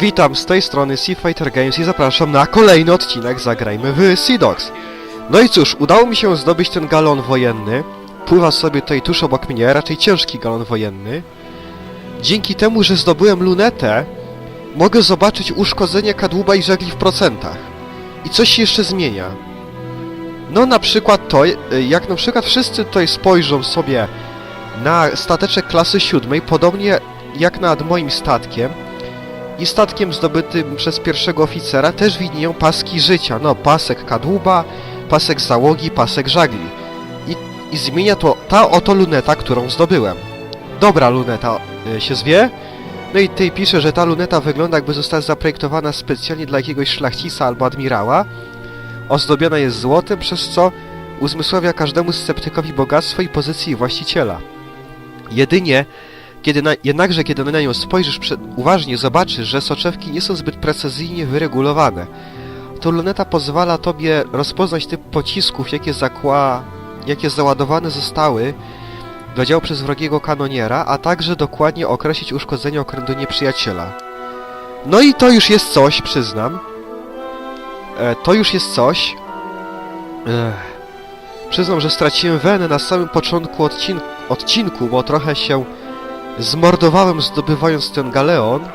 Witam z tej strony Sea Fighter Games i zapraszam na kolejny odcinek Zagrajmy w Sea Dogs. No i cóż, udało mi się zdobyć ten galon wojenny. Pływa sobie tutaj tuż obok mnie, raczej ciężki galon wojenny. Dzięki temu, że zdobyłem lunetę, mogę zobaczyć uszkodzenie kadłuba i żegli w procentach. I coś się jeszcze zmienia. No na przykład to, y, jak na przykład wszyscy tutaj spojrzą sobie na stateczek klasy siódmej, podobnie jak nad moim statkiem, i statkiem zdobytym przez pierwszego oficera też widnieją paski życia. No, pasek kadłuba, pasek załogi, pasek żagli. I, i zmienia to ta oto luneta, którą zdobyłem. Dobra luneta y, się zwie. No i tutaj pisze, że ta luneta wygląda jakby została zaprojektowana specjalnie dla jakiegoś szlachcica albo admirała. Ozdobiona jest złotem, przez co uzmysławia każdemu sceptykowi bogactwo i pozycję właściciela. Jedynie kiedy na, jednakże kiedy na nią spojrzysz przed, uważnie, zobaczysz, że soczewki nie są zbyt precyzyjnie wyregulowane. To luneta pozwala tobie rozpoznać typ pocisków, jakie zakła... jakie załadowane zostały do działu przez wrogiego kanoniera, a także dokładnie określić uszkodzenie okrętu nieprzyjaciela. No i to już jest coś, przyznam. E, to już jest coś. Ech. Przyznam, że straciłem wenę na samym początku odcin odcinku, bo trochę się Zmordowałem zdobywając ten galeon,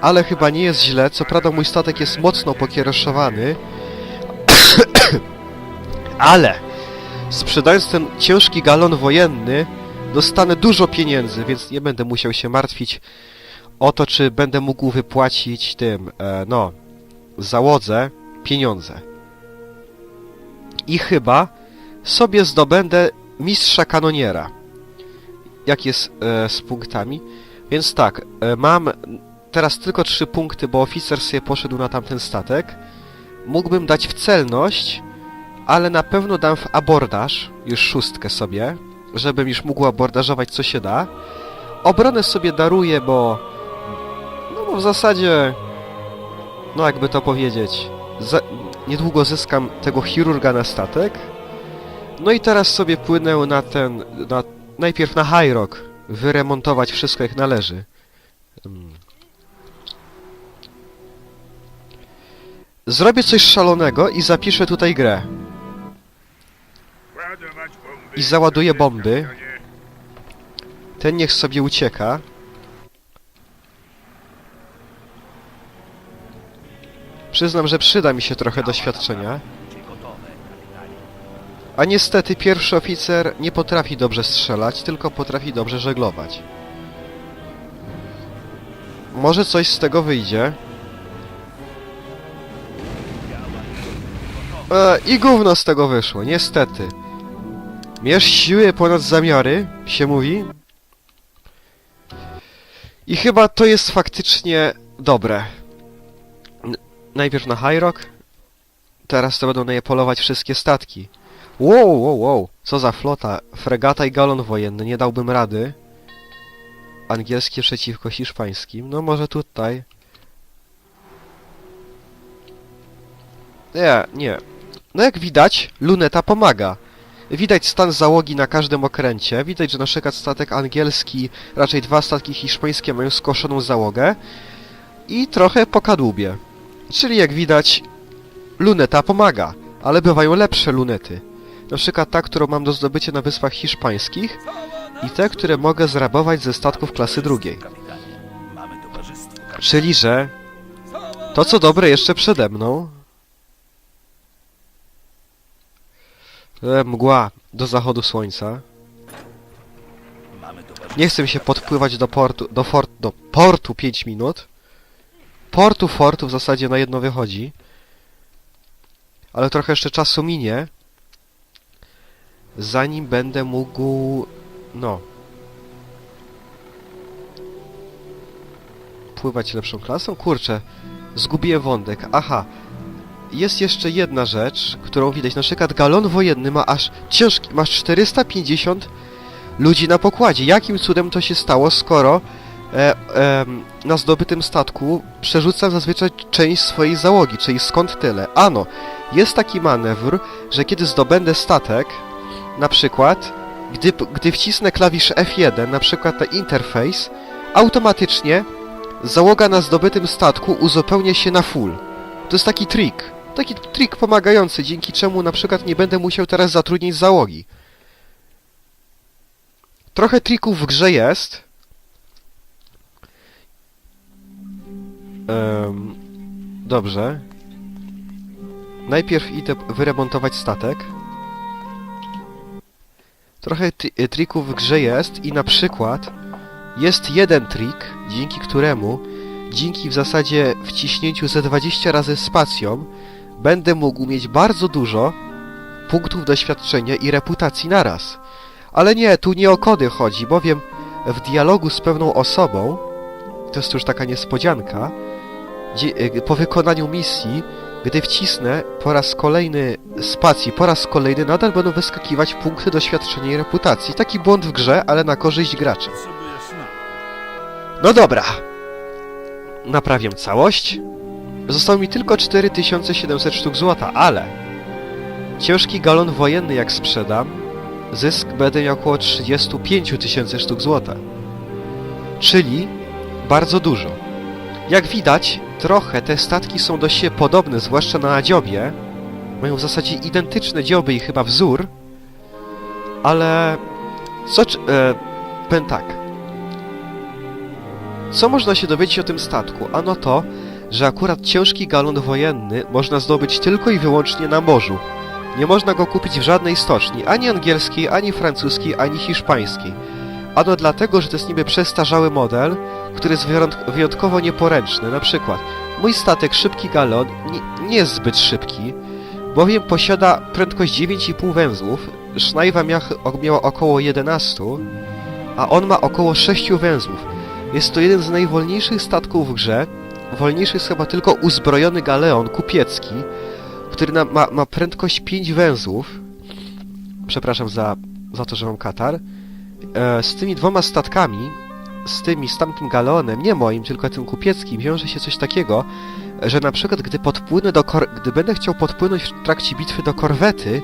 ale chyba nie jest źle. Co prawda mój statek jest mocno pokiereszowany, ale sprzedając ten ciężki galon wojenny, dostanę dużo pieniędzy, więc nie będę musiał się martwić o to, czy będę mógł wypłacić tym, e, no, załodze pieniądze. I chyba sobie zdobędę mistrza kanoniera jak jest e, z punktami. Więc tak, e, mam teraz tylko trzy punkty, bo oficer sobie poszedł na tamten statek. Mógłbym dać w celność, ale na pewno dam w abordaż, już szóstkę sobie, żebym już mógł abordażować co się da. Obronę sobie daruję, bo... No bo w zasadzie... No jakby to powiedzieć... Za, niedługo zyskam tego chirurga na statek. No i teraz sobie płynę na ten... na najpierw na High Rock wyremontować wszystko jak należy. Mm. Zrobię coś szalonego i zapiszę tutaj grę. I załaduję bomby. Ten niech sobie ucieka. Przyznam, że przyda mi się trochę doświadczenia. A niestety pierwszy oficer nie potrafi dobrze strzelać, tylko potrafi dobrze żeglować. Może coś z tego wyjdzie. E, I gówno z tego wyszło, niestety. Mierz siły ponad zamiary, się mówi. I chyba to jest faktycznie dobre. N najpierw na High Rock, teraz to będą na je polować wszystkie statki. Wow, wow, wow, co za flota. Fregata i galon wojenny, nie dałbym rady. Angielskie przeciwko hiszpańskim, no może tutaj. Nie, nie. No jak widać, luneta pomaga. Widać stan załogi na każdym okręcie, widać, że na przykład statek angielski, raczej dwa statki hiszpańskie mają skoszoną załogę i trochę po kadłubie. Czyli jak widać, luneta pomaga, ale bywają lepsze lunety. Na przykład ta, którą mam do zdobycia na Wyspach Hiszpańskich i te, które mogę zrabować ze statków klasy drugiej. Czyli, że to co dobre jeszcze przede mną. E, mgła do zachodu słońca. Nie chcę się podpływać do portu, do fort, do portu 5 minut. Portu, fortu w zasadzie na jedno wychodzi. Ale trochę jeszcze czasu minie zanim będę mógł... no... pływać lepszą klasą? Kurczę, zgubiłem wątek. Aha, jest jeszcze jedna rzecz, którą widać. Na przykład galon wojenny ma aż ciężki, masz 450 ludzi na pokładzie. Jakim cudem to się stało, skoro e, e, na zdobytym statku przerzucam zazwyczaj część swojej załogi, czyli skąd tyle? Ano, jest taki manewr, że kiedy zdobędę statek, na przykład, gdy, gdy wcisnę klawisz F1, na przykład na interfejs, automatycznie załoga na zdobytym statku uzupełnia się na full. To jest taki trik. Taki trik pomagający, dzięki czemu na przykład nie będę musiał teraz zatrudnić załogi. Trochę trików w grze jest. Em, dobrze. Najpierw idę wyremontować statek. Trochę y, trików w grze jest i na przykład jest jeden trik, dzięki któremu dzięki w zasadzie wciśnięciu ze 20 razy spacją będę mógł mieć bardzo dużo punktów doświadczenia i reputacji naraz. Ale nie, tu nie o kody chodzi, bowiem w dialogu z pewną osobą, to jest już taka niespodzianka, y, po wykonaniu misji, gdy wcisnę po raz kolejny spacji, po raz kolejny nadal będą wyskakiwać punkty doświadczenia i reputacji. Taki błąd w grze, ale na korzyść gracza. No dobra. Naprawiam całość. Zostało mi tylko 4700 sztuk złota, ale ciężki galon wojenny jak sprzedam, zysk będę miał około 35 tysięcy sztuk złota. Czyli bardzo dużo. Jak widać, trochę te statki są do siebie podobne, zwłaszcza na dziobie. Mają w zasadzie identyczne dzioby i chyba wzór. Ale... Co... E, powiem tak. Co można się dowiedzieć o tym statku? Ano to, że akurat ciężki galon wojenny można zdobyć tylko i wyłącznie na morzu. Nie można go kupić w żadnej stoczni, ani angielskiej, ani francuskiej, ani hiszpańskiej. Ano dlatego, że to jest niby przestarzały model, który jest wyjątk- wyjątkowo nieporęczny. Na przykład, mój statek szybki galon nie, jest zbyt szybki, bowiem posiada prędkość 9,5 węzłów, Sznajwa miał, miała około 11, a on ma około 6 węzłów. Jest to jeden z najwolniejszych statków w grze. Wolniejszy jest chyba tylko uzbrojony galeon kupiecki, który ma, ma prędkość 5 węzłów. Przepraszam za, za to, że mam katar. E, z tymi dwoma statkami, z tymi, z tamtym galeonem, nie moim, tylko tym kupieckim, wiąże się coś takiego, że na przykład gdy podpłynę do gdy będę chciał podpłynąć w trakcie bitwy do korwety,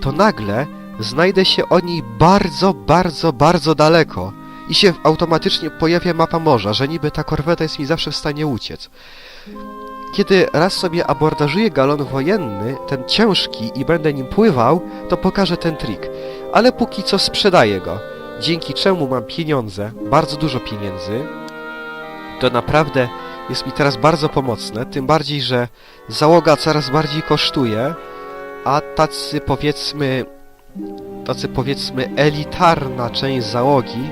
to nagle znajdę się o niej bardzo, bardzo, bardzo daleko i się automatycznie pojawia mapa morza, że niby ta korweta jest mi zawsze w stanie uciec. Kiedy raz sobie abordażuję galon wojenny, ten ciężki i będę nim pływał, to pokażę ten trik. Ale póki co sprzedaję go, dzięki czemu mam pieniądze, bardzo dużo pieniędzy. To naprawdę jest mi teraz bardzo pomocne, tym bardziej, że załoga coraz bardziej kosztuje, a tacy powiedzmy, tacy powiedzmy elitarna część załogi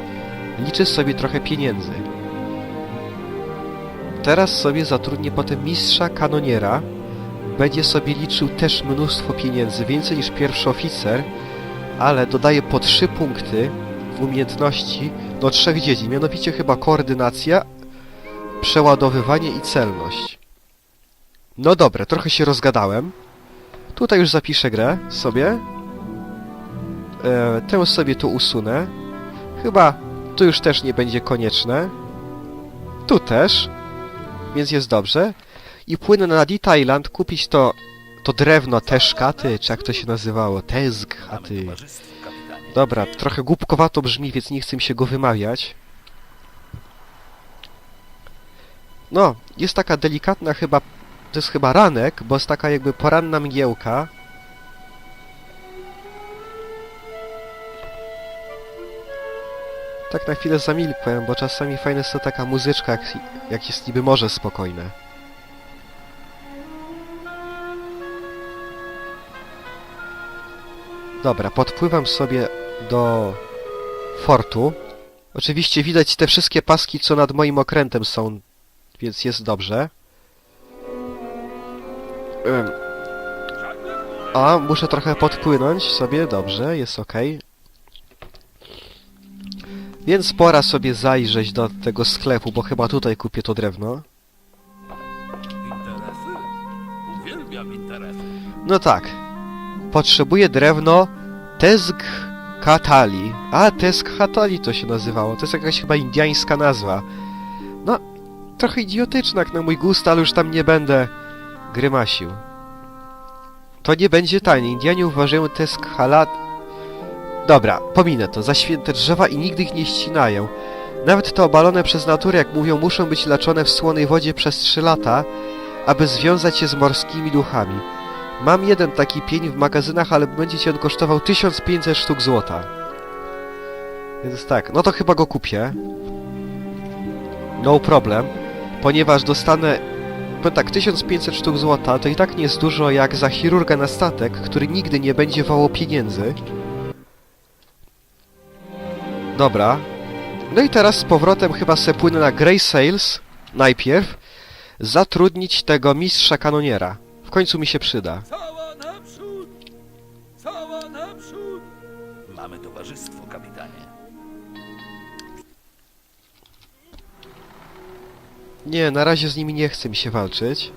liczy sobie trochę pieniędzy. Teraz sobie zatrudnię potem mistrza kanoniera. Będzie sobie liczył też mnóstwo pieniędzy, więcej niż pierwszy oficer, ale dodaje po 3 punkty umiejętności do trzech dziedzin, mianowicie chyba koordynacja, przeładowywanie i celność. No dobra, trochę się rozgadałem. Tutaj już zapiszę grę sobie. E, tę sobie tu usunę. Chyba tu już też nie będzie konieczne. Tu też. Więc jest dobrze. I płynę na Dit Island kupić to, to drewno Teszkaty, czy jak to się nazywało? Tezghaty. Dobra, trochę głupkowato brzmi, więc nie chcę mi się go wymawiać. No, jest taka delikatna chyba, to jest chyba ranek, bo jest taka jakby poranna mgiełka. Tak na chwilę zamilkłem, bo czasami fajna jest to taka muzyczka, jak, jak jest niby morze spokojne. Dobra, podpływam sobie do fortu. Oczywiście widać te wszystkie paski, co nad moim okrętem są, więc jest dobrze. A, muszę trochę podpłynąć sobie, dobrze, jest ok. Więc pora sobie zajrzeć do tego sklepu, bo chyba tutaj kupię to drewno. Interesy? Uwielbiam interesy. No tak. Potrzebuję drewno Tezg Katali. A, Tezg Katali to się nazywało. To jest jakaś chyba indiańska nazwa. No, trochę idiotyczna jak na mój gust, ale już tam nie będę grymasił. To nie będzie tanie. Indianie uważają Tezg Halat... Dobra, pominę to. Za święte drzewa i nigdy ich nie ścinają. Nawet te obalone przez naturę, jak mówią, muszą być leczone w słonej wodzie przez 3 lata, aby związać się z morskimi duchami. Mam jeden taki pień w magazynach, ale będzie ci on kosztował 1500 sztuk złota. Więc tak, no to chyba go kupię. No problem, ponieważ dostanę... Powiem tak, 1500 sztuk złota to i tak nie jest dużo jak za chirurga na statek, który nigdy nie będzie wało pieniędzy. Dobra. No i teraz z powrotem chyba se płynę na Grey Sales najpierw zatrudnić tego mistrza kanoniera. W końcu mi się przyda. Cała naprzód! Cała naprzód! Mamy towarzystwo, kapitanie. Nie, na razie z nimi nie chce mi się walczyć.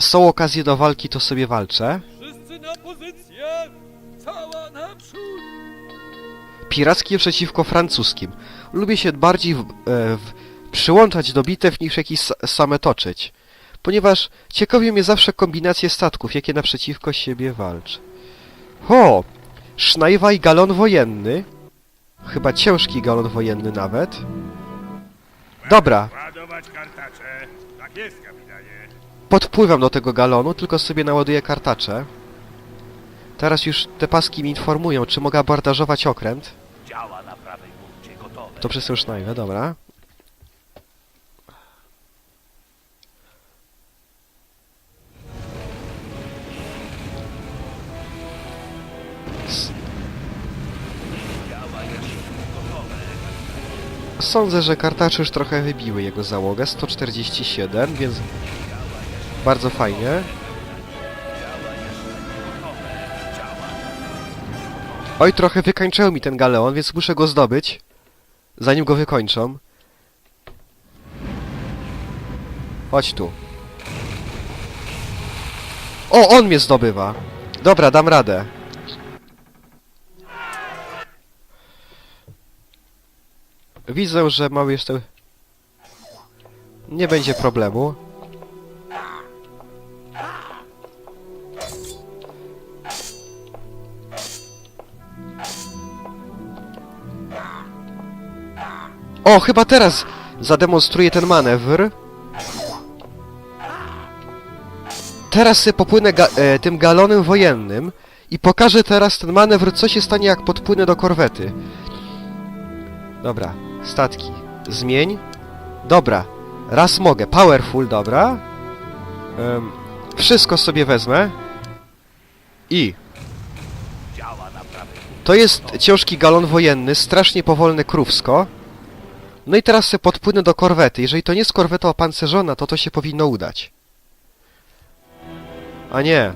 Są okazje do walki, to sobie walczę. Wszyscy na pozycję! Cała naprzód! Pirackie przeciwko francuskim. Lubię się bardziej w, e, w, przyłączać do bitew niż jakieś sa- same toczyć. Ponieważ ciekawi mnie zawsze kombinacje statków, jakie naprzeciwko siebie walczy. Ho! Sznajwaj galon wojenny. Chyba ciężki galon wojenny nawet. Dobra. Tak podpływam do tego galonu, tylko sobie naładuję kartacze. Teraz już te paski mi informują, czy mogę abordażować okręt. To przez tę sznajwę, dobra. Sądzę, że kartacze już trochę wybiły jego załogę. 147, więc bardzo fajnie. Oj, trochę wykańczył mi ten galeon, więc muszę go zdobyć. Zanim go wykończą. Chodź tu. O, on mnie zdobywa. Dobra, dam radę. Widzę, że mały jeszcze... Nie będzie problemu. O, chyba teraz zademonstruję ten manewr. Teraz popłynę ga e, tym galonem wojennym i pokażę teraz ten manewr, co się stanie jak podpłynę do korwety. Dobra, statki. Zmień. Dobra, raz mogę. Powerful, dobra. Em, wszystko sobie wezmę. I to jest ciężki galon wojenny, strasznie powolne krówsko. No i teraz se podpłynę do korwety. Jeżeli to nie jest korweta opancerzona, to to się powinno udać. A nie.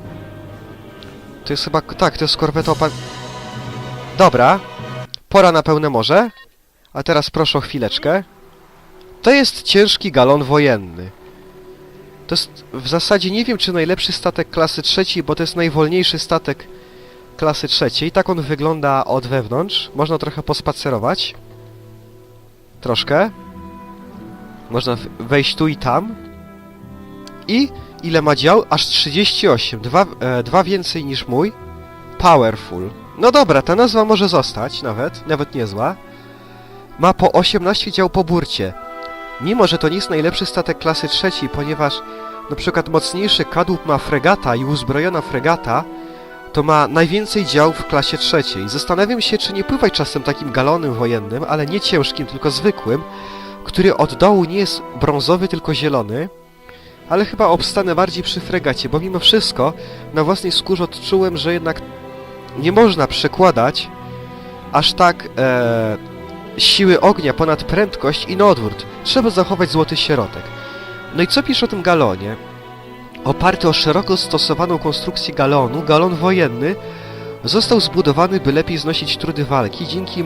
To jest chyba... Tak, to jest korweta opan... Dobra. Pora na pełne morze. A teraz proszę o chwileczkę. To jest ciężki galon wojenny. To jest w zasadzie nie wiem czy najlepszy statek klasy trzeciej, bo to jest najwolniejszy statek klasy trzeciej. Tak on wygląda od wewnątrz. Można trochę pospacerować. Troszkę. Można wejść tu i tam. I ile ma dział? Aż 38. Dwa, e, dwa więcej niż mój. Powerful. No dobra, ta nazwa może zostać nawet. Nawet niezła. Ma po 18 dział po burcie. Mimo, że to nie jest najlepszy statek klasy trzeciej, ponieważ na przykład mocniejszy kadłub ma fregata i uzbrojona fregata, to ma najwięcej dział w klasie trzeciej. Zastanawiam się, czy nie pływać czasem takim galonem wojennym, ale nie ciężkim, tylko zwykłym, który od dołu nie jest brązowy, tylko zielony. Ale chyba obstanę bardziej przy fregacie, bo mimo wszystko na własnej skórze odczułem, że jednak nie można przekładać aż tak e, siły ognia ponad prędkość i na odwrót. Trzeba zachować złoty środek. No i co pisze o tym galonie? Oparty o szeroko stosowaną konstrukcję galonu, galon wojenny został zbudowany, by lepiej znosić trudy walki dzięki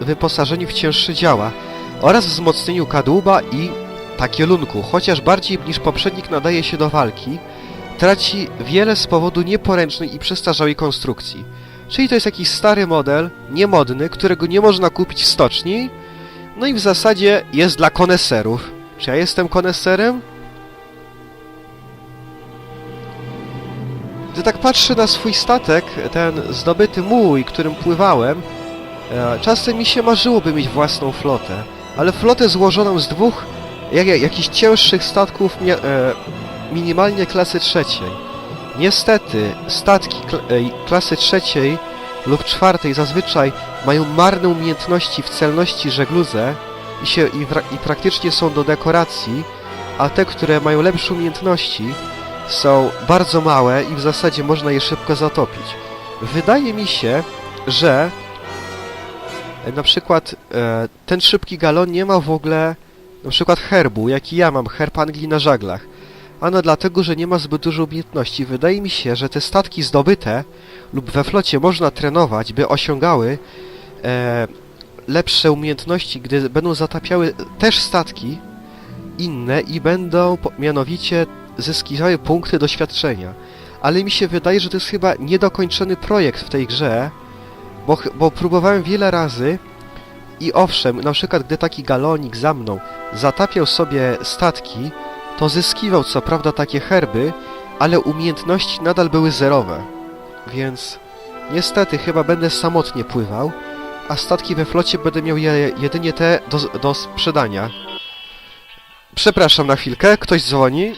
wyposażeniu w cięższe działa oraz wzmocnieniu kadłuba i takielunku, chociaż bardziej niż poprzednik nadaje się do walki, traci wiele z powodu nieporęcznej i przestarzałej konstrukcji. Czyli to jest jakiś stary model, niemodny, którego nie można kupić w stoczni, no i w zasadzie jest dla koneserów. Czy ja jestem koneserem? Gdy tak patrzę na swój statek, ten zdobyty mój, którym pływałem, E, czasem mi się marzyłoby mieć własną flotę, ale flotę złożoną z dwóch jak, jak, jakichś cięższych statków e, minimalnie klasy trzeciej. Niestety, statki e, klasy trzeciej lub czwartej zazwyczaj mają marne umiejętności w celności żegludze i, się, i, wra- i praktycznie są do dekoracji, a te, które mają lepsze umiejętności, są bardzo małe i w zasadzie można je szybko zatopić. Wydaje mi się, że e, na przykład e, ten szybki galon nie ma w ogóle na przykład herbu, jaki ja mam, herb Anglii na żaglach. Ano dlatego, że nie ma zbyt dużo umiejętności. Wydaje mi się, że te statki zdobyte lub we flocie można trenować, by osiągały e, lepsze umiejętności, gdy będą zatapiały też statki inne i będą mianowicie zyskiwały punkty doświadczenia. Ale mi się wydaje, że to jest chyba niedokończony projekt w tej grze, bo, bo próbowałem wiele razy i owszem, na przykład gdy taki galonik za mną zatapiał sobie statki, to zyskiwał co prawda takie herby, ale umiejętności nadal były zerowe. Więc niestety chyba będę samotnie pływał, a statki we flocie będę miał je, jedynie te do, do sprzedania. Przepraszam na chwilkę, ktoś dzwoni.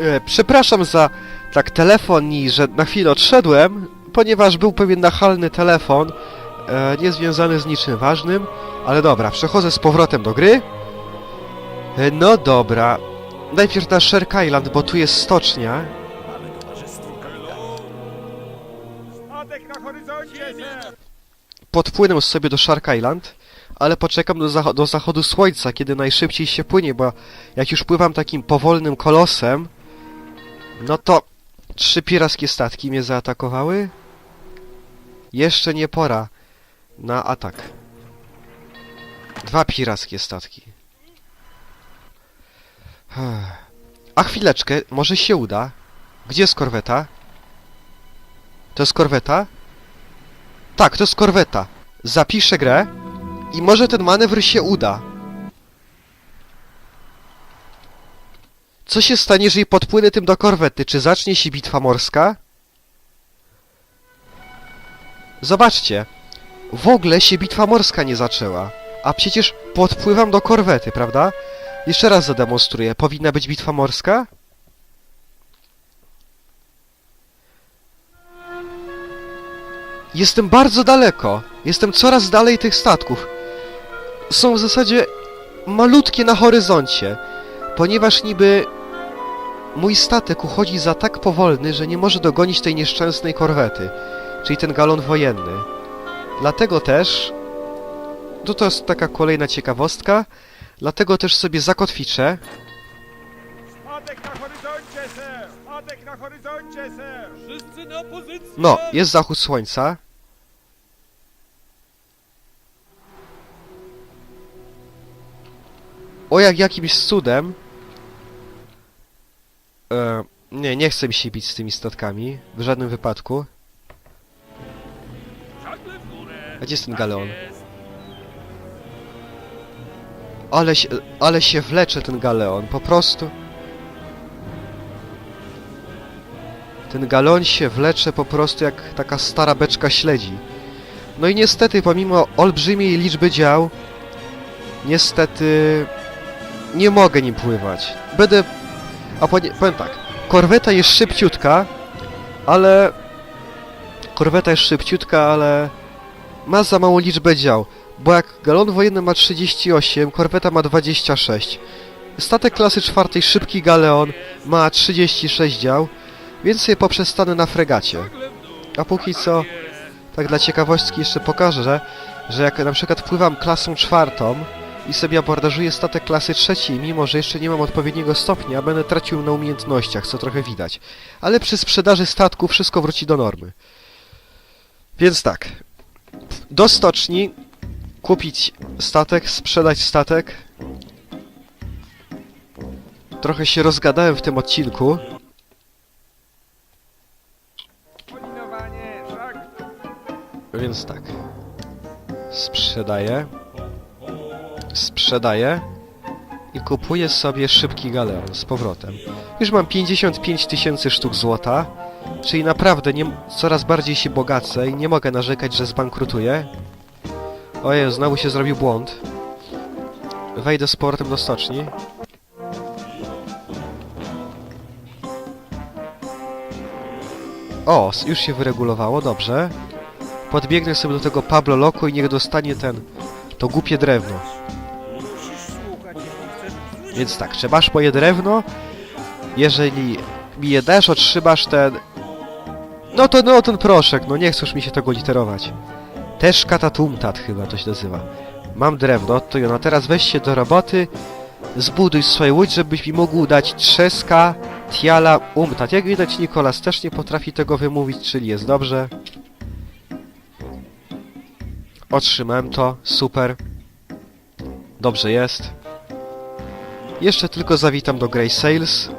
E, przepraszam za tak telefon i że na chwilę odszedłem, ponieważ był pewien nachalny telefon, e, niezwiązany z niczym ważnym, ale dobra, przechodzę z powrotem do gry. E, no dobra, najpierw na Shark Island, bo tu jest stocznia. Podpłynę sobie do Shark Island, ale poczekam do, zacho- do zachodu słońca, kiedy najszybciej się płynie, bo jak już pływam takim powolnym kolosem, no to trzy pirackie statki mnie zaatakowały. Jeszcze nie pora na atak. Dwa pirackie statki. A chwileczkę, może się uda. Gdzie jest korweta? To jest korweta? Tak, to jest korweta. Zapiszę grę i może ten manewr się uda. Co się stanie, jeżeli podpłynę tym do korwety? Czy zacznie się bitwa morska? Zobaczcie. W ogóle się bitwa morska nie zaczęła. A przecież podpływam do korwety, prawda? Jeszcze raz zademonstruję. Powinna być bitwa morska? Jestem bardzo daleko. Jestem coraz dalej tych statków. Są w zasadzie malutkie na horyzoncie, ponieważ niby mój statek uchodzi za tak powolny, że nie może dogonić tej nieszczęsnej korwety, czyli ten galon wojenny. Dlatego też, to to jest taka kolejna ciekawostka, dlatego też sobie zakotwiczę. Statek na horyzoncie, ser! Statek na horyzoncie, ser! Wszyscy na pozycję! No, jest zachód słońca. O jak jakimś cudem... E, nie, nie chcę mi się bić z tymi statkami. W żadnym wypadku. A gdzie jest ten galeon? Ale się, ale się wlecze ten galeon, po prostu. Ten galon się wlecze po prostu jak taka stara beczka śledzi. No i niestety, pomimo olbrzymiej liczby dział, niestety nie mogę nim pływać. Będę... A ponie... powiem tak, korweta jest szybciutka, ale... Korweta jest szybciutka, ale... Ma za małą liczbę dział. Bo jak galon wojenny ma 38, korweta ma 26. Statek klasy czwartej, szybki galeon, ma 36 dział, więc sobie poprzestanę na fregacie. A póki co, tak dla ciekawostki jeszcze pokażę, że jak na przykład pływam klasą czwartą i sobie abordażuję statek klasy trzeciej, mimo że jeszcze nie mam odpowiedniego stopnia, będę tracił na umiejętnościach, co trochę widać. Ale przy sprzedaży statku wszystko wróci do normy. Więc tak. Do stoczni kupić statek, sprzedać statek. Trochę się rozgadałem w tym odcinku. Więc tak. Sprzedaję. Sprzedaję. I kupuję sobie szybki galeon z powrotem. Już mam 55 tysięcy sztuk złota. Czyli naprawdę nie, coraz bardziej się bogacę i nie mogę narzekać, że zbankrutuję. Ojej, znowu się zrobił błąd. Wejdę z portem do stoczni. O, już się wyregulowało, dobrze. Podbiegnę sobie do tego Pablo Loco i niech dostanie ten... to głupie drewno. Więc tak, czy masz moje drewno? Jeżeli mi je dasz, otrzymasz ten... No to no ten proszek, no nie chcesz mi się tego literować. Też katatumtat chyba to się nazywa. Mam drewno, to Jona, teraz weź się do roboty, zbuduj swoje łódź, żebyś mi mógł dać trzeska, tiala, umtat. Jak widać Nikolas też nie potrafi tego wymówić, czyli jest dobrze. Otrzymałem to, super. Dobrze jest. Jeszcze tylko zawitam do Grey Sales.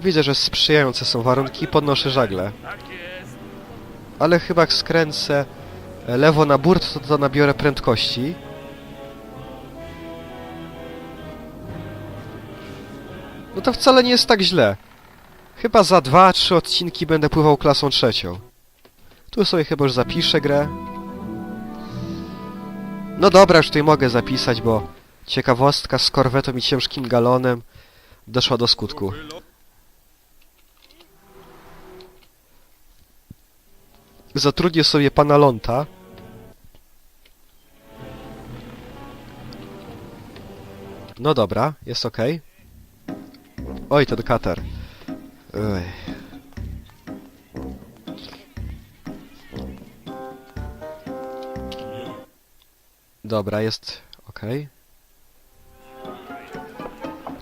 Widzę, że sprzyjające są warunki, podnoszę żagle. Ale chyba jak skręcę lewo na burt, to, to nabiorę prędkości. No to wcale nie jest tak źle. Chyba za dwa, trzy odcinki będę pływał klasą trzecią. Tu sobie chyba już zapiszę grę. No dobra, już tutaj mogę zapisać, bo ciekawostka z korwetą i ciężkim galonem doszła do skutku. Zatrudnię sobie pana Lonta. No dobra, jest ok. Oj, ten kater. Dobra, jest ok.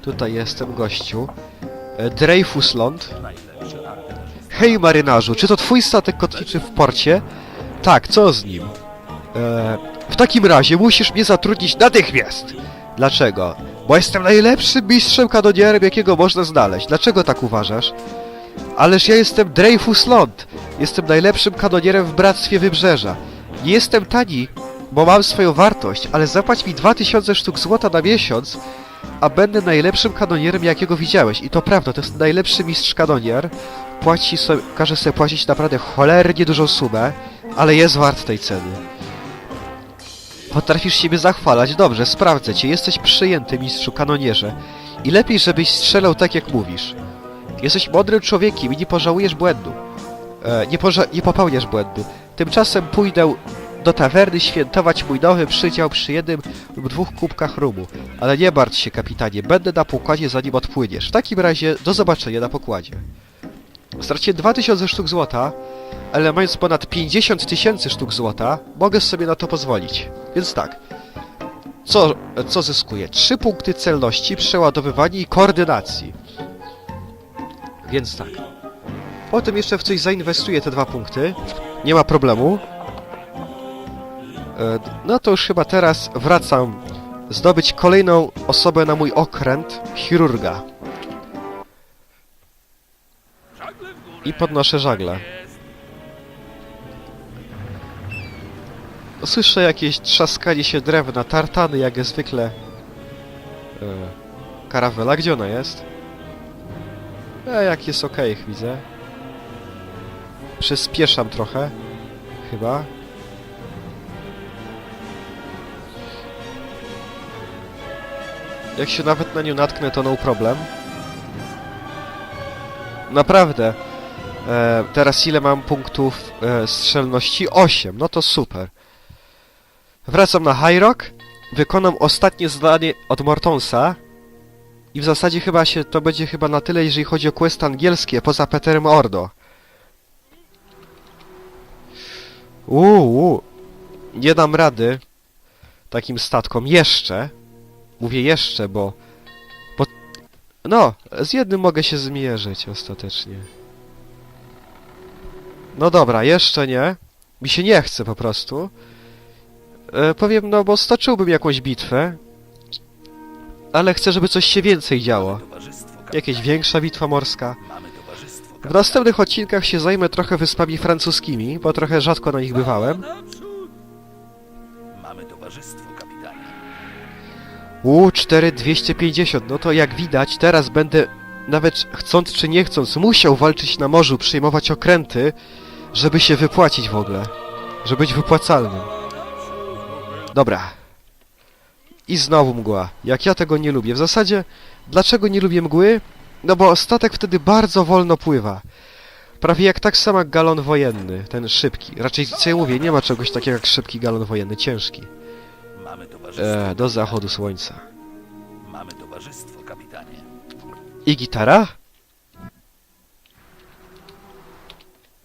Tutaj jestem, gościu. E. Hej marynarzu, czy to twój statek kotwiczy w porcie? Tak, co z nim? E, w takim razie musisz mnie zatrudnić natychmiast! Dlaczego? Bo jestem najlepszym mistrzem kanonierem, jakiego można znaleźć. Dlaczego tak uważasz? Ależ ja jestem Dreyfus Lond. Jestem najlepszym kanonierem w Bractwie Wybrzeża. Nie jestem tani, bo mam swoją wartość, ale zapłać mi 2000 sztuk złota na miesiąc, a będę najlepszym kanonierem, jakiego widziałeś. I to prawda, to jest najlepszy mistrz kanonier. Płaci sobie, każe sobie płacić naprawdę cholernie dużą sumę, ale jest wart tej ceny. Potrafisz siebie zachwalać, dobrze, sprawdzę cię, jesteś przyjęty, mistrzu kanonierze. I lepiej, żebyś strzelał tak, jak mówisz. Jesteś mądrym człowiekiem i nie pożałujesz błędu. E, nie, poża- nie popełniasz błędu. Tymczasem pójdę do tawerny świętować mój nowy przydział przy jednym lub dwóch kubkach rumu. Ale nie martw się, kapitanie, będę na pokładzie zanim odpłyniesz. W takim razie, do zobaczenia na pokładzie. Straciłem 2000 sztuk złota, ale mając ponad 50 tysięcy sztuk złota, mogę sobie na to pozwolić. Więc tak. Co, co zyskuję? 3 punkty celności, przeładowywania i koordynacji. Więc tak. Potem jeszcze w coś zainwestuję te dwa punkty. Nie ma problemu. E, No to już chyba teraz wracam zdobyć kolejną osobę na mój okręt, chirurga. I podnoszę żagle. Słyszę jakieś trzaskanie się drewna, tartany jak zwykle. E, karawela, gdzie ona jest? E, jak jest okej, widzę. Przyspieszam trochę. Chyba. Jak się nawet na nią natknę, to no problem. Naprawdę. E, teraz ile mam punktów e, strzelności? 8. No to super. Wracam na High Rock. Wykonam ostatnie zadanie od Mortonsa. I w zasadzie chyba się to będzie chyba na tyle, jeżeli chodzi o quest angielskie, poza Peterem Ordo. Uuu, nie dam rady takim statkom jeszcze. Mówię jeszcze, bo... bo... No, z jednym mogę się zmierzyć ostatecznie. No dobra, jeszcze nie. Mi się nie chce po prostu. E, powiem, no bo stoczyłbym jakąś bitwę. Ale chcę, żeby coś się więcej działo. Jakieś większa bitwa morska. W następnych odcinkach się zajmę trochę wyspami francuskimi, bo trochę rzadko na nich bywałem. Mamy towarzystwo. U 4250, no to jak widać, teraz będę, nawet chcąc czy nie chcąc, musiał walczyć na morzu, przyjmować okręty, żeby się wypłacić w ogóle. Żeby być wypłacalnym. Dobra. I znowu mgła. Jak ja tego nie lubię. W zasadzie, dlaczego nie lubię mgły? No bo statek wtedy bardzo wolno pływa. Prawie jak tak samo jak galon wojenny, ten szybki. Raczej, co ja mówię, nie ma czegoś takiego jak szybki galon wojenny, ciężki. Mamy towarzystwo. E, do zachodu słońca. Mamy towarzystwo, kapitanie. I gitara?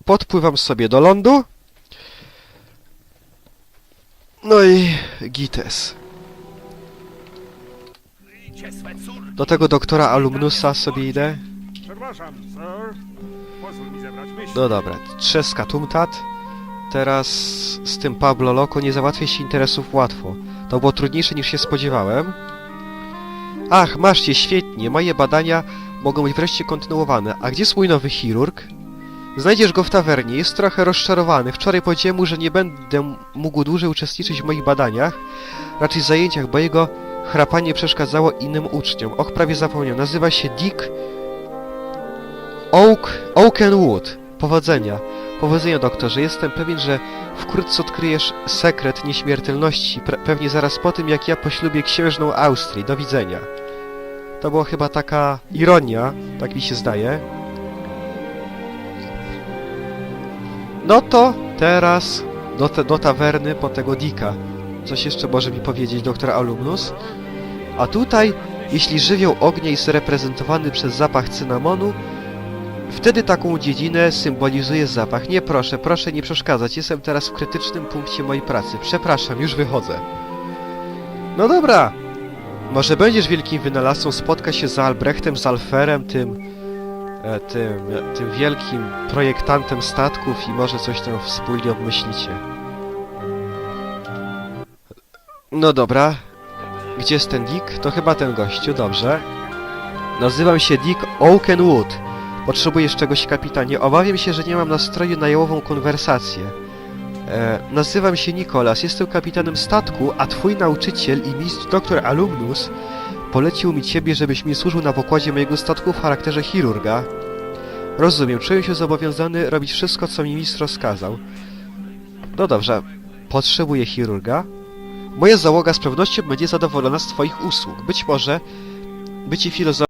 Podpływam sobie do lądu. No i gites. Do tego doktora Alumnusa sobie idę. Przepraszam, sir. Pozwól mi zebrać. No dobra, trzeska tumtat. Teraz z tym Pablo Loco nie załatwię się interesów łatwo. To było trudniejsze niż się spodziewałem. Ach, masz się, świetnie. Moje badania mogą być wreszcie kontynuowane. A gdzie jest mój nowy chirurg? Znajdziesz go w tawernie. Jest trochę rozczarowany. Wczoraj powiedziałem mu, że nie będę mógł dłużej uczestniczyć w moich badaniach, raczej zajęciach, bo jego chrapanie przeszkadzało innym uczniom. Och, prawie zapomniałem. Nazywa się Dick Oak, Oakenwood. Powodzenia. Powodzenia, doktorze. Jestem pewien, że wkrótce odkryjesz sekret nieśmiertelności. Pewnie zaraz po tym, jak ja poślubię księżną Austrii. Do widzenia. To była chyba taka ironia, tak mi się zdaje. No to teraz do, te, do tawerny po tego Dika. Coś jeszcze może mi powiedzieć doktor Alumnus? A tutaj, jeśli żywioł ognia jest reprezentowany przez zapach cynamonu, Wtedy taką dziedzinę symbolizuje zapach. Nie proszę, proszę nie przeszkadzać. Jestem teraz w krytycznym punkcie mojej pracy. Przepraszam, już wychodzę. No dobra. Może będziesz wielkim wynalazcą, spotka się z Albrechtem, z Alferem, tym, e, tym, e, tym wielkim projektantem statków i może coś tam wspólnie obmyślicie. No dobra. Gdzie jest ten Dick? To chyba ten gościu, dobrze. Nazywam się Dick Oakenwood. Potrzebujesz czegoś, kapitanie? Obawiam się, że nie mam nastroju na jałową konwersację. E, nazywam się Nikolas, jestem kapitanem statku, a twój nauczyciel i mistrz dr Alumnus polecił mi ciebie, żebyś mi służył na pokładzie mojego statku w charakterze chirurga. Rozumiem, czuję się zobowiązany robić wszystko, co mi mistrz rozkazał. No dobrze, potrzebuję chirurga. Moja załoga z pewnością będzie zadowolona z twoich usług. Być może bycie filozofem